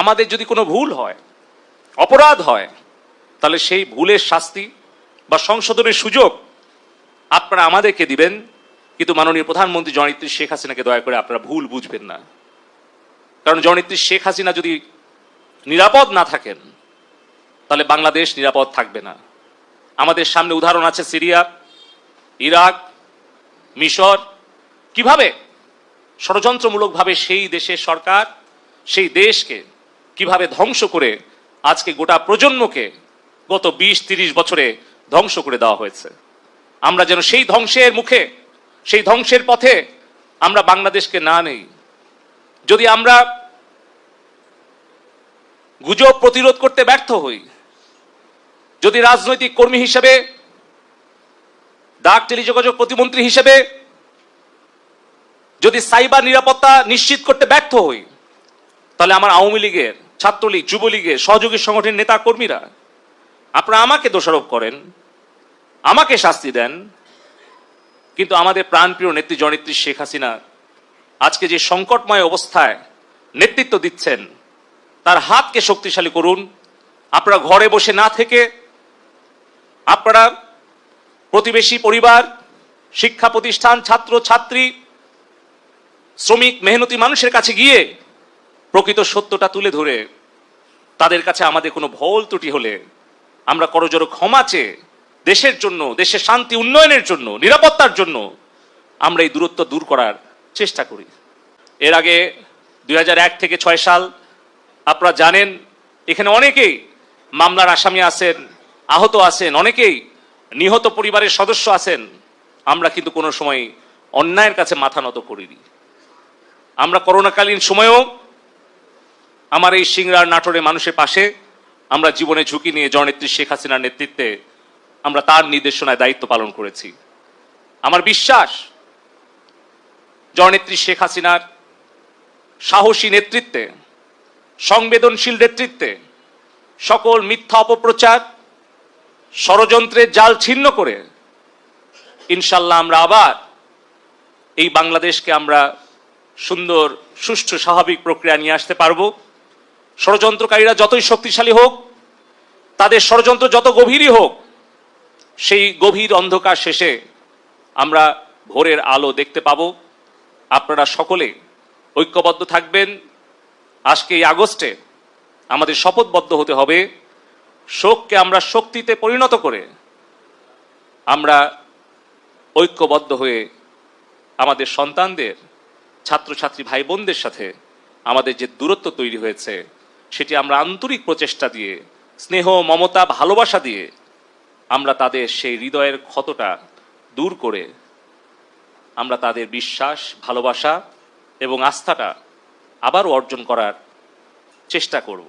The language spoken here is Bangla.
আমাদের যদি কোনো ভুল হয়, অপরাধ হয়, তাহলে সেই ভুলের শাস্তি বা সংশোধনের সুযোগ আপনারা আমাদেরকে দিবেন। কিন্তু মাননীয় প্রধানমন্ত্রী জননেত্রী শেখ হাসিনাকে দয়া করে আপনারা ভুল বুঝবেন না। কারণ জননেত্রী শেখ হাসিনা যদি নিরাপদ না থাকেন, তাহলে বাংলাদেশ নিরাপদ থাকবে না। আমাদের সামনে উদাহরণ আছে সিরিয়া, ইরাক, মিশর। কীভাবে? ষড়যন্ত্রমূলকভাবে সেই দেশের সরকার, সেই দেশকে কীভাবে ধ্বংস করে আজকে গোটা প্রজন্মকে গত বিশ, তিরিশ বছরে ধ্বংস করে দেওয়া হয়েছে। আমরা যেন সেই ধ্বংসের মুখে, সেই ধ্বংসের পথে আমরা বাংলাদেশকে না নেই। যদি আমরা গুজব প্রতিরোধ করতে ব্যর্থ হই, যদি রাজনৈতিক কর্মী হিসেবে, ডাক টেলিযোগাযোগ প্রতিমন্ত্রী হিসেবে, যদি সাইবার নিরাপত্তা নিশ্চিত করতে ব্যর্থ হই, তাহলে আমার আওয়ামী লীগের ছাত্রলীগ, যুবলীগের সহযোগী সংগঠনের নেতা কর্মীরা আপনারা আমাকে দোষারোপ করেন, আমাকে শাস্তি দেন, কিন্তু আমাদের প্রাণপ্রিয় নেত্রী জনেত্রী শেখ হাসিনা আজকে যে সংকটময় অবস্থায় নেতৃত্ব দিচ্ছেন, তার হাতকে শক্তিশালী করুন। আপনারা ঘরে বসে না থেকে, আপনারা প্রতিবেশী পরিবার, শিক্ষা প্রতিষ্ঠান, ছাত্র, ছাত্রী, শ্রমিক, মেহনতি মানুষের কাছে গিয়ে প্রকৃত সত্যটা তুলে ধরে, তাদের কাছে আমাদের কোনো ভুল ত্রুটি হলে আমরা করজোর ক্ষমা চেয়ে দেশের জন্য, দেশের শান্তি উন্নয়নের জন্য, নিরাপত্তার জন্য আমরা এই দূরত্ব দূর করার চেষ্টা করি। এর আগে দু হাজার এক থেকে ছয় সাল আপনারা জানেন, এখানে অনেকেই মামলার আসামি আছেন, আহত আছেন, অনেকেই নিহত পরিবারের সদস্য আছেন। আমরা কিন্তু কোনো সময় অন্যায়ের কাছে মাথা নত করিনি। আমরা করোনাকালীন সময়েও আমার এই সিংড়ার নাটোরে মানুষের পাশে আমরা জীবনে ঝুঁকি নিয়ে জননেত্রী শেখ হাসিনার নেতৃত্বে আমরা তার নির্দেশনায় দায়িত্ব পালন করেছি। আমার বিশ্বাস, জননেত্রী শেখ হাসিনার সাহসী নেতৃত্বে, সংবেদনশীল নেতৃত্বে সকল মিথ্যা অপপ্রচার, ষড়যন্ত্রের জাল ছিন্ন করে ইনশাল্লাহ আমরা আবার এই বাংলাদেশকে আমরা সুন্দর, সুষ্ঠু, স্বাভাবিক প্রক্রিয়া নিয়ে আসতে পারব। ষড়যন্ত্রকারীরা যতই শক্তিশালী হোক, তাদের ষড়যন্ত্র যত গভীরই হোক, সেই গভীর অন্ধকার শেষে আমরা ভোরের আলো দেখতে পাব। আপনারা সকলে ঐক্যবদ্ধ থাকবেন। আজকে এই আগস্টে আমাদের শপথবদ্ধ হতে হবে। শোককে আমরা শক্তিতে পরিণত করে আমরা ঐক্যবদ্ধ হয়ে আমাদের সন্তানদের, ছাত্রছাত্রী ভাই বোনদের সাথে আমাদের যে দূরত্ব তৈরি হয়েছে সেটি আমরা আন্তরিক প্রচেষ্টা দিয়ে, স্নেহ, মমতা, ভালোবাসা দিয়ে আমরা তাদের সেই হৃদয়ের ক্ষতটা দূর করে আমরা তাদের বিশ্বাস, ভালোবাসা এবং আস্থাটা আবারও অর্জন করার চেষ্টা করব।